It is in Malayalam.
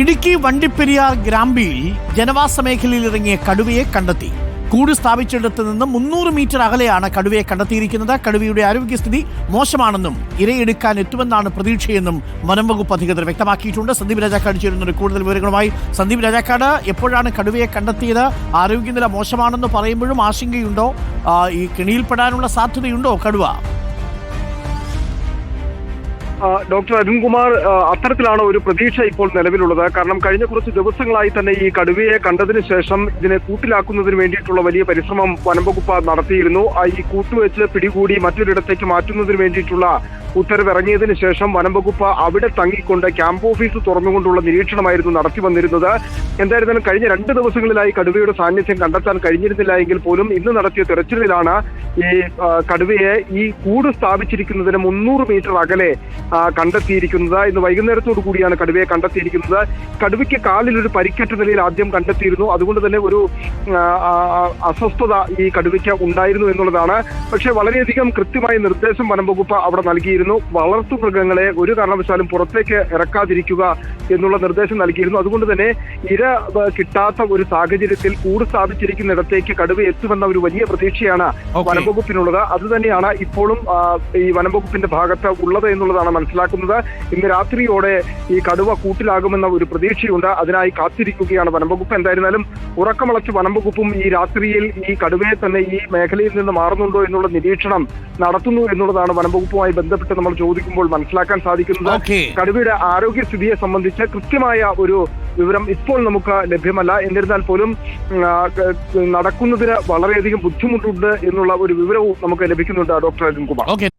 ഇടുക്കി വണ്ടിപ്പെരിയാർ ഗ്രാമ്പിയിൽ ജനവാസ മേഖലയിൽ ഇറങ്ങിയ കടുവയെ കണ്ടെത്തി. കൂട് സ്ഥാപിച്ചിടത്ത് നിന്ന് മുന്നൂറ് മീറ്റർ അകലെയാണ് കടുവയെ കണ്ടെത്തിയിരിക്കുന്നത്. കടുവയുടെ ആരോഗ്യസ്ഥിതി മോശമാണെന്നും ഇരയെടുക്കാൻ എത്തുമെന്നാണ് പ്രതീക്ഷയെന്നും വനം വകുപ്പ് അധികൃതർ വ്യക്തമാക്കിയിട്ടുണ്ട്. സന്ദീപ് രാജാക്കാട് ചേരുന്നുണ്ട്. കൂടുതൽ വിവരങ്ങളുമായി സന്ദീപ് രാജാക്കാട് എപ്പോഴാണ് കടുവയെ കണ്ടെത്തിയത്? ആരോഗ്യനില മോശമാണെന്ന് പറയുമ്പോഴും ആശങ്കയുണ്ടോ? ഈ കെണിയിൽപ്പെടാനുള്ള സാധ്യതയുണ്ടോ കടുവ? ഡോക്ടർ അരുൺകുമാർ അത്തരത്തിലാണ് ഒരു പ്രതീക്ഷ ഇപ്പോൾ നിലവിലുള്ളത്. കാരണം കഴിഞ്ഞ കുറച്ച് ദിവസങ്ങളായി തന്നെ ഈ കടുവയെ കണ്ടതിന് ശേഷം ഇതിനെ കൂട്ടിലാക്കുന്നതിന് വേണ്ടിയിട്ടുള്ള വലിയ പരിശ്രമം വനംവകുപ്പ് നടത്തിയിരുന്നു. ഈ കൂട്ടുവെച്ച് പിടികൂടി മറ്റൊരിടത്തേക്ക് മാറ്റുന്നതിന് വേണ്ടിയിട്ടുള്ള ഉത്തരവ് ഇറങ്ങിയതിനു ശേഷം വനംവകുപ്പ് അവിടെ തങ്ങിക്കൊണ്ട് ക്യാമ്പ് ഓഫീസ് തുറന്നുകൊണ്ടുള്ള നിരീക്ഷണമായിരുന്നു നടത്തി വന്നിരുന്നത്. എന്തായിരുന്നാലും കഴിഞ്ഞ രണ്ട് ദിവസങ്ങളിലായി കടുവയുടെ സാന്നിധ്യം കണ്ടെത്താൻ കഴിഞ്ഞിരുന്നില്ല എങ്കിൽ പോലും ഇന്ന് നടത്തിയ തെരച്ചിലിലാണ് ഈ കടുവയെ ഈ കൂട് സ്ഥാപിച്ചിരിക്കുന്നതിന് മുന്നൂറ് മീറ്റർ അകലെ കണ്ടെത്തിയിരിക്കുന്നത്. ഇന്ന് വൈകുന്നേരത്തോടു കൂടിയാണ് കടുവയെ കണ്ടെത്തിയിരിക്കുന്നത്. കടുവയ്ക്ക് കാലിൽ ഒരു പരിക്കേറ്റ നിലയിൽ ആദ്യം കണ്ടെത്തിയിരുന്നു. അതുകൊണ്ട് തന്നെ ഒരു അസ്വസ്ഥത ഈ കടുവയ്ക്ക് ഉണ്ടായിരുന്നു എന്നുള്ളതാണ്. പക്ഷേ വളരെയധികം കൃത്യമായ നിർദ്ദേശം വനം വകുപ്പ് അവിടെ നൽകിയിരുന്നു. വളർത്തു മൃഗങ്ങളെ ഒരു കാരണവശാലും പുറത്തേക്ക് ഇറക്കാതിരിക്കുക എന്നുള്ള നിർദ്ദേശം നൽകിയിരുന്നു. അതുകൊണ്ട് തന്നെ ഇര കിട്ടാത്ത ഒരു സാഹചര്യത്തിൽ കൂട് സ്ഥാപിച്ചിരിക്കുന്നിടത്തേക്ക് കടുവ എത്തുമെന്ന ഒരു വലിയ പ്രതീക്ഷയാണ്. വനംവകുപ്പിനുള്ളത്. അത് തന്നെയാണ് ഇപ്പോഴും ഈ വനംവകുപ്പിന്റെ ഭാഗത്ത് ഉള്ളത് എന്നുള്ളതാണ് മനസ്സിലാക്കുന്നത്. ഇന്ന് രാത്രിയോടെ ഈ കടുവ കൂട്ടിലാകുമെന്ന ഒരു പ്രതീക്ഷയുണ്ട്. അതിനായി കാത്തിരിക്കുകയാണ് വനംവകുപ്പ്. എന്തായിരുന്നാലും ഉറക്കമളച്ച് വനംവകുപ്പും ഈ രാത്രിയിൽ ഈ കടുവയെ തന്നെ ഈ മേഖലയിൽ നിന്ന് മാറുന്നുണ്ടോ എന്നുള്ള നിരീക്ഷണം നടത്തുന്നു എന്നുള്ളതാണ് വനംവകുപ്പുമായി ബന്ധപ്പെട്ട് നമ്മൾ ചോദിക്കുമ്പോൾ മനസ്സിലാക്കാൻ സാധിക്കുന്നത്. കടുവയുടെ ആരോഗ്യസ്ഥിതിയെ സംബന്ധിച്ച് കൃത്യമായ ഒരു വിവരം ഇപ്പോൾ നമുക്ക് ലഭ്യമല്ല. എന്നിരുന്നാൽ പോലും നടക്കുന്നതിന് വളരെയധികം ബുദ്ധിമുട്ടുണ്ട് എന്നുള്ള ഒരു വിവരവും നമുക്ക് ലഭിക്കുന്നുണ്ട് ഡോക്ടർ അരുൺകുമാർ.